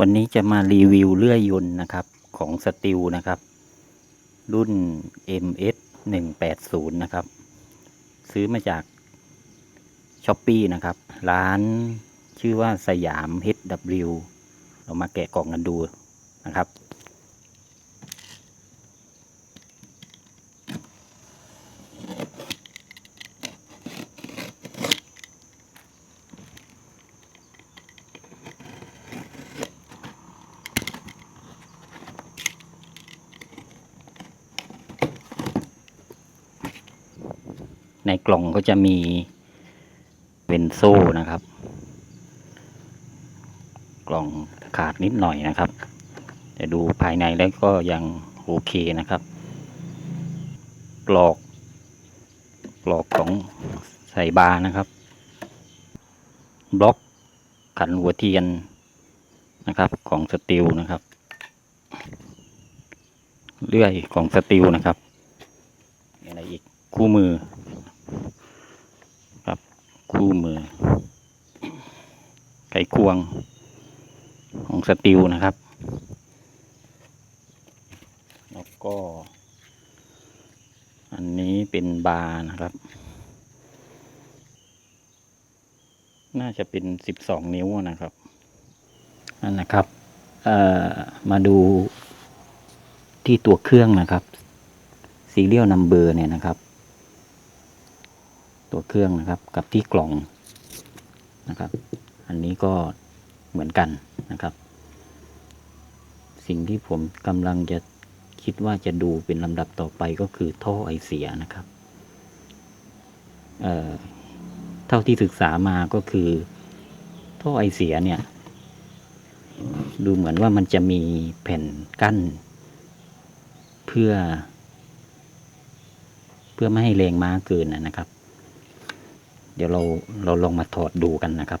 วันนี้จะมารีวิวเลื่อยยนต์นะครับของสติลนะครับ รุ่น MS 180 นะครับ ซื้อมาจากช้อปปีนะครับ ร้านชื่อว่าสยาม HW เรามาแกะกล่องกันดูนะครับ ในกล่องก็จะมีเป็นโซ่นะครับ กล่องขาดนิดหน่อยนะครับ แต่ดูภายในแล้วก็ยังโอเคนะครับ กรอกกรอกของใส่บาร์นะครับ บล็อกขันหัวเทียนนะครับของสติลนะครับ เลื่อยของสติลนะครับมีอะไรอีกคู่มือ คู่มือ ไขควงของสติลนะครับ แล้วก็ อันนี้เป็นบาร์นะครับ น่าจะเป็นสิบสองนิ้วนะครับนั่นนะครับเอ่อมาดูที่ตัวเครื่องนะครับ serial number เนี่ยนะครับ ตัวเครื่องนะครับ กับที่กล่องนะครับ อันนี้ก็เหมือนกันนะครับ สิ่งที่ผมกำลังจะคิดว่าจะดูเป็นลำดับต่อไปก็คือท่อไอเสียนะครับเเท่าที่ศึกษามาก็คือ ท่อไอเสียเนี่ย ดูเหมือนว่ามันจะมีแผ่นกั้น เพื่อ เพื่อไม่ให้แรงม้าเกินนะครับ เดี๋ยวเราเราลองมาถอดดูกันนะครับ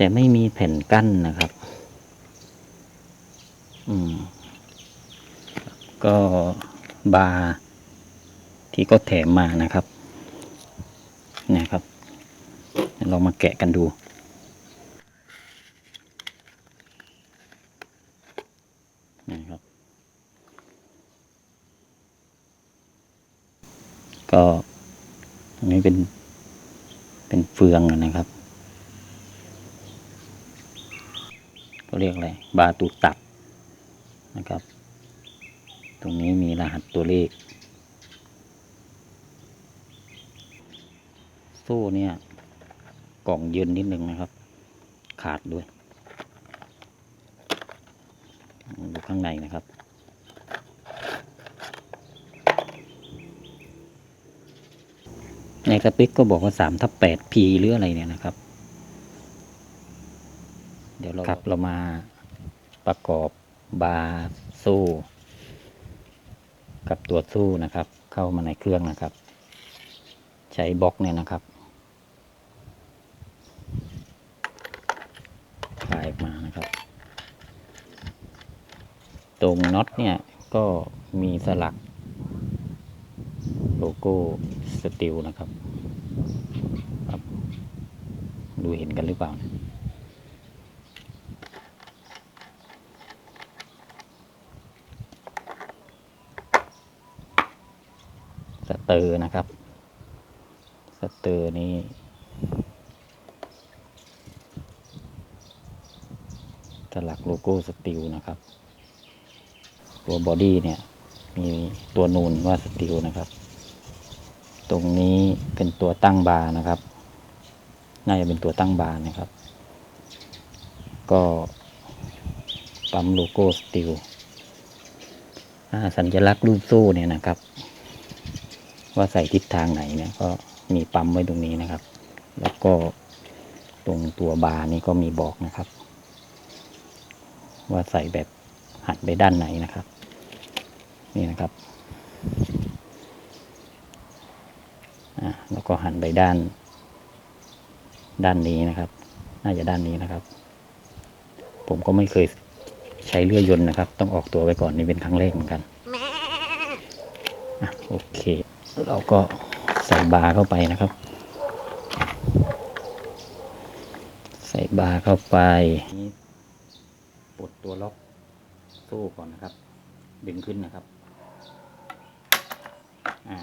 แต่ไม่มีแผ่นกั้นนะครับ อืม ก็บาร์ที่ก็แถมมานะครับนะครับลองมาแกะกันดู นะครับ ก็ตรงนี้เป็นเป็นเฟืองนะครับ ก็เรียกอะไร บาตูตับนะครับ ตรงนี้มีรหัสตัวเลข โซ่เนี่ยกล่องเยินนิดนึงนะครับ ขาดด้วย ดูข้างในนะครับในสเปคก็บอกว่าสามทับแปดพีหรืออะไรเนี่ยนะครับ เดี๋ยวเราครับเรามาประกอบบาร์โซ่ กับตัวสู้นะครับ เข้ามาในเครื่องนะครับ ใช้บล็อกเนี่ยนะครับคลายออกมานะครับ ตรงน็อตเนี่ยก็มีสลักโลโก้สติลนะครับครับดูเห็นกันหรือเปล่านะ เตอร์นะครับ สเตอร์นี้สลักโลโก้สติลนะครับ ตัวบอดี้เนี่ย มีตัวนูนว่าสติลนะครับ ตรงนี้เป็นตัวตั้งบาร์นะครับ น่าจะเป็นตัวตั้งบาร์นะครับ ก็ปั๊มโลโก้สติลสัญลักษณ์รูปโซ่เนี่ยนะครับ ว่าใส่ทิศทางไหนเนี่ยก็มีปั๊มไว้ตรงนี้นะครับ แล้วก็ตรงตัวบาร์นี่ก็มีบอกนะครับ ว่าใส่แบบหันไปด้านไหนนะครับ นี่นะครับออะแล้วก็หันไปด้าน ด้านนี้นะครับ น่าจะด้านนี้นะครับ ผมก็ไม่เคยใช้เลื่อยยนต์นะครับ ต้องออกตัวไว้ก่อนนี่เป็นครั้งแรกเหมือนกันโอเค เราก็ใส่บาร์เข้าไปนะครับ ใส่บาร์เข้าไปนี่ปลดตัวล็อกโซ่ก่อนนะครับ ดึงขึ้นนะครับอ่า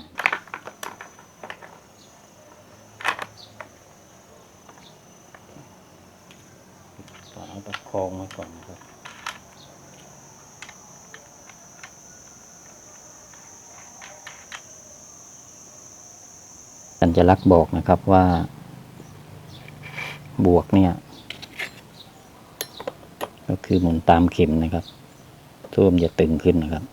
ฝาประคองไว้ก่อนนะครับ สัญลักษณ์บอกนะครับว่า บวกเนี่ย ก็คือหมุนตามเข็มนะครับท่วมจะตึงขึ้นนะครับ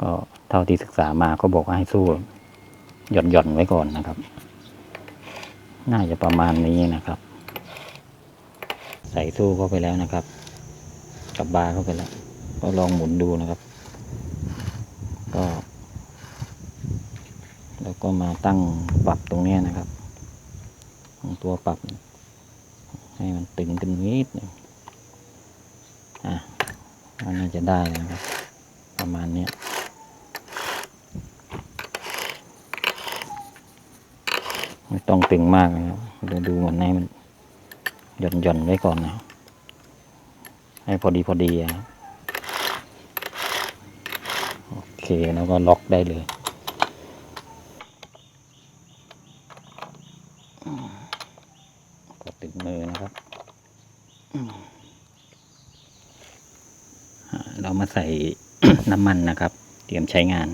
ก็เท่าที่ศึกษามาก็บอกว่าให้สู้หย่อนหย่อนไว้ก่อนนะครับ น่าจะประมาณนี้นะครับ ใส่สู้เข้าไปแล้วนะครับ กับบาร์เข้าไปแล้ว ก็ลองหมุนดูนะครับ ก็ แล้วก็มาตั้งปรับตรงนี้นะครับ ของตัวปรับ ให้มันตึงขึ้นนิดนึงอะมันน่าจะได้นะครับ ประมาณนี้ไม่ต้องตึงมากนะครับเดูดูเหมือนให้มัน หย่อนหย่อนไว้ก่อนนะให้พอดีพอดีอะครับโอเคแล้วก็ล็อกได้เลยกดติดมือนะครับเรามาใส่น้ำมันนะครับ เตรียมใช้งาน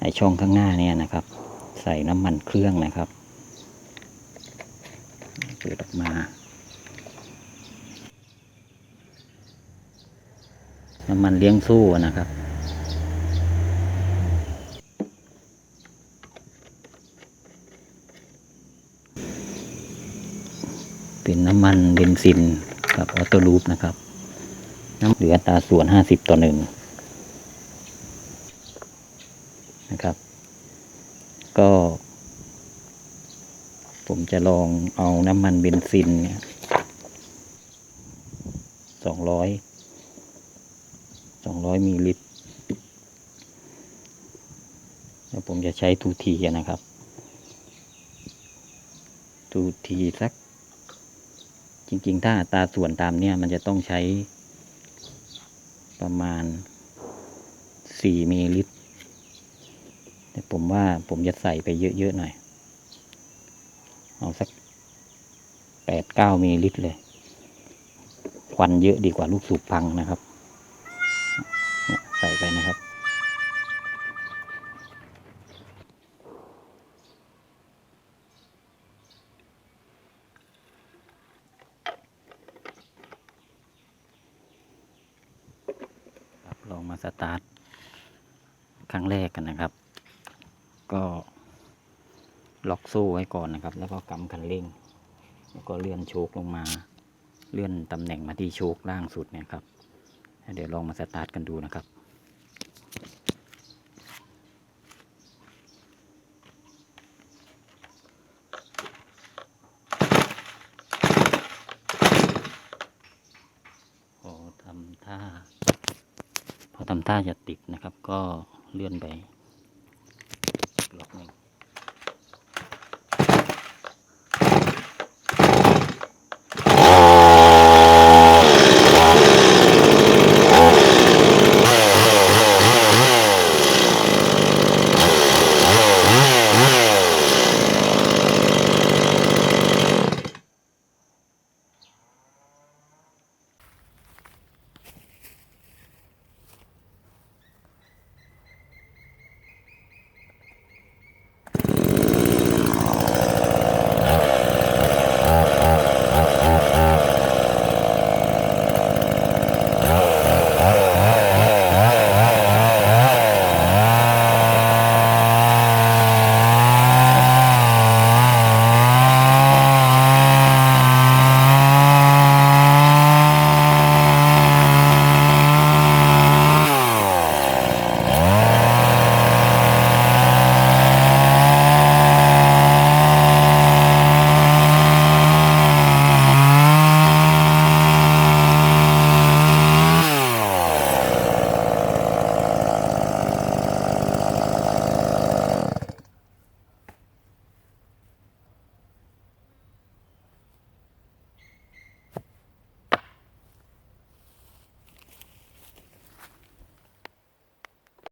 ไอช่องข้างหน้าเนี่ยนะครับ ใส่น้ำมันเครื่องนะครับเปิดออกมา น้ำมันเลี้ยงสู้นะครับ เป็นน้ำมันเบนซินกับออโต้ลูปนะครับ น้ำเหลืออัตราส่วนห้าสิบต่อหนึ่งนะครับ ก็ ผมจะลองเอาน้ำมันเบนซินเนี่ยสองร้อย ร้อยมิลลิลิตรแล้วผมจะใช้ทูทีนะครับทูทีสัก จริง ๆ ถ้าตาส่วนตามเนี่ยมันจะต้องใช้ประมาณสี่มิลลิลิตรแต่ผมว่าผมจะใส่ไปเยอะ ๆ หน่อย เอาสักแปดเก้ามิลลิลิตรเลยควันเยอะดีกว่าลูกสูบพังนะครับ ไปนะครับครับ ลองมาสตาร์ทครั้งแรกกันนะครับ ก็ล็อกโซ่ไว้ก่อนนะครับ แล้วก็กำคันเร่ง แล้วก็เลื่อนโชคลงมา เลื่อนตำแหน่งมาที่โชคล่างสุดเนี่ยครับ เดี๋ยวลองมาสตาร์ทกันดูนะครับ พอทำท่า พอทำท่าจะติดนะครับ ก็เลื่อนไป